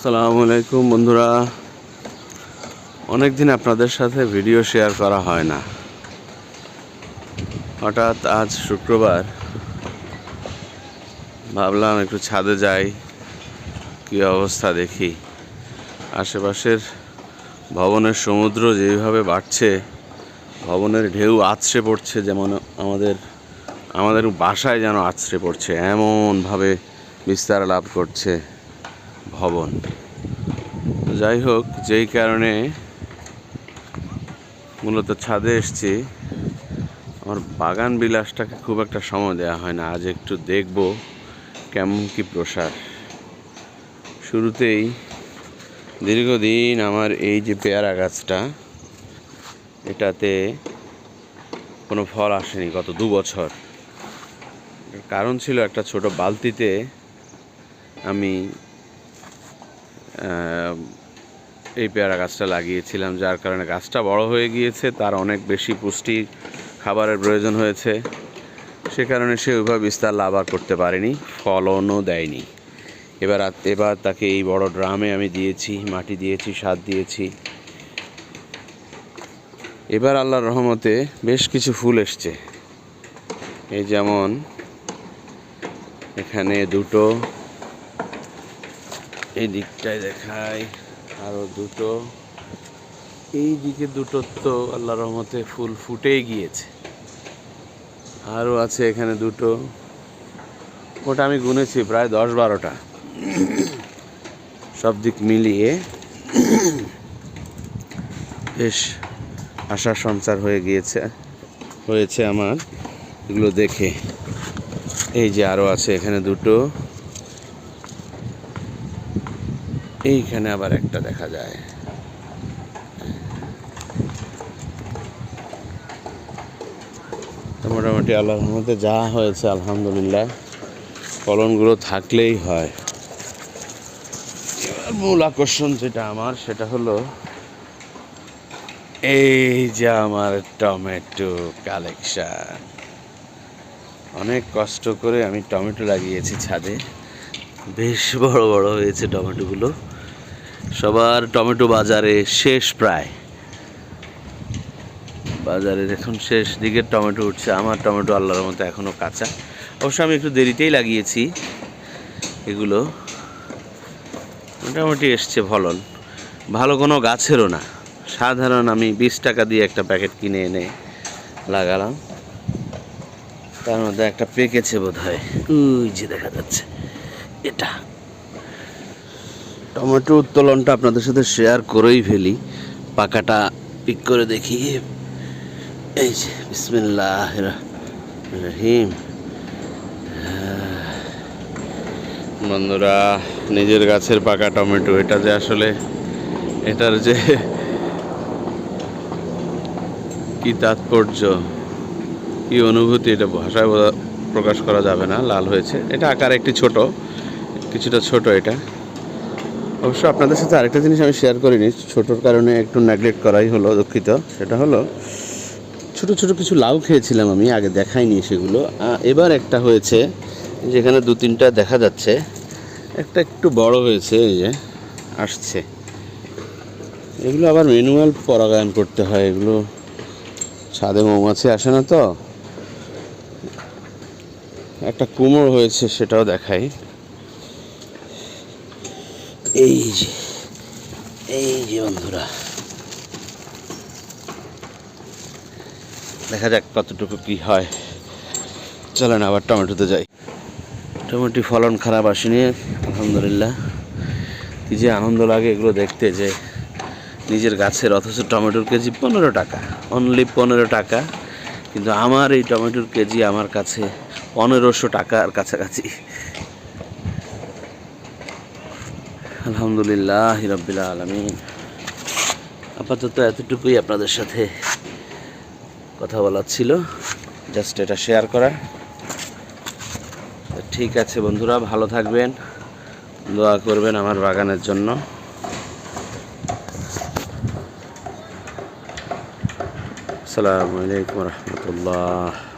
আসসালামু আলাইকুম বন্ধুরা। অনেক দিন আপনাদের সাথে ভিডিও শেয়ার করা হয় না। হঠাৎ আজ শুক্রবার। ভাবলাম একটু ছাদে যাই, কী অবস্থা দেখি। আশেপাশের ভবনের সমুদ্র যেভাবে বাড়ছে, ভবনের ঢেউ আছড়ে পড়ছে, যেমন আমাদের আমাদের বাসায় যেন আছড়ে পড়ছে, এমনভাবে বিস্তার লাভ করছে। ভবন। যাই হোক, যেই কারণে মূলত ছাদে এসছি, আমার বাগান বিলাসটাকে খুব একটা সময় দেওয়া হয় না। আজ একটু দেখব কেমন কি প্রসার। শুরুতেই দীর্ঘদিন আমার এই যে পেয়ারা গাছটা, এটাতে কোনো ফল আসেনি গত দু বছর। কারণ ছিল একটা ছোট বালতিতে আমি এই পেয়ারা গাছটা লাগিয়েছিলাম, যার কারণে গাছটা বড় হয়ে গিয়েছে, তার অনেক বেশি পুষ্টি খাবারের প্রয়োজন হয়েছে। সে কারণে সে ওইভাবে বিস্তার লাভ আর করতে পারেনি, ফলনও দেয়নি। এবার এবার তাকে এই বড় ড্রামে আমি দিয়েছি, মাটি দিয়েছি, সার দিয়েছি। এবার আল্লাহর রহমতে বেশ কিছু ফুল এসছে। এই যেমন এখানে দুটো এই দিকটায় দেখাই আরও দুটো। এই দিকে দুটো তো আল্লাহ রহমতে ফুল ফুটেই গিয়েছে। আরও আছে এখানে দুটো। ওটা আমি গুনেছি প্রায় দশ বারোটা। সব দিক মিলিয়ে বেশ আশার সঞ্চার হয়ে গিয়েছে, হয়েছে আমার। এগুলো দেখে। এই যে আরও আছে এখানে দুটো। এইখানে আবার একটা দেখা যায়। মোটামুটি আল্লাহর রহমতে যা হয়েছে, আলহামদুলিল্লাহ, ফলনগুলো থাকলেই হয়। এবার মূল আকর্ষণ যেটা আমার, সেটা হলো এই যে আমার টমেটো কালেকশন। অনেক কষ্ট করে আমি টমেটো লাগিয়েছি ছাদে। বেশ বড় বড় হয়েছে টমেটোগুলো। সবার টমেটো বাজারে শেষ প্রায়। বাজারের এখন শেষ দিকের টমেটো উঠছে। আমার টমেটো আল্লাহর মতো এখনও কাঁচা। অবশ্য আমি একটু দেরিতেই লাগিয়েছি এগুলো। মোটামুটি এসছে ফলন। ভালো কোনো গাছেরও না। সাধারণ আমি বিশ টাকা দিয়ে একটা প্যাকেট কিনে এনে লাগালাম। তার মধ্যে একটা পেকেছে বোধ হয় ওই যে দেখা যাচ্ছে। এটা। টমেটো উত্তোলনটা আপনাদের সাথে শেয়ার করেই ফেলি। পাকাটা পিক করে দেখি। এই যে বিসমিল্লাহ রহিম বন্ধুরা, নিজের গাছের পাকা টমেটো, এটা যে আসলে, এটার যে কি তাৎপর্য, কি অনুভূতি, এটা ভাষায় প্রকাশ করা যাবে না, লাল হয়েছে। এটা আকার একটি ছোট, কিছুটা ছোট এটা। অবশ্য আপনাদের সাথে আরেকটা জিনিস আমি শেয়ার করিনি, ছোটোর কারণে একটু নেগলেক্ট করাই হলো, দুঃখিত। সেটা হলো, ছোট ছোট কিছু লাউ খেয়েছিলাম আমি, আগে দেখাইনি সেগুলো। এবার একটা হয়েছে, যেখানে দু তিনটা দেখা যাচ্ছে। একটা একটু বড় হয়েছে, এই যে, আসছে। এগুলো আবার ম্যানুয়াল পরাগায়ন করতে হয়, এগুলো ছাদে মৌমাছি আসে না তো। একটা কুমড়ো হয়েছে, সেটাও দেখাই। এই যে এই যে বন্ধুরা। দেখা যাক কতটুকু কি হয়। চলেন আবার টমেটোতে যাই। টমেটো ফলন খারাপ আসেনি, আলহামদুলিল্লাহ। কি যে আনন্দ লাগে এগুলো দেখতে যে, নিজের গাছের, অথচ টমেটোর কেজি পনেরো টাকা। অনলি পনেরো টাকা। কিন্তু আমার এই টমেটোর কেজি আমার কাছে পনেরোশো টাকার কাছাকাছি। আলহামদুলিল্লাহ রব্বিল আলমিন। আপাতত এতটুকুই আপনাদের সাথে কথা বলার ছিল। জাস্ট এটা শেয়ার করা ঠিক আছে বন্ধুরা, ভালো থাকবেন। দোয়া করবেন আমার বাগানের জন্য। আসসালামু আলাইকুম রহমতুল্লাহ।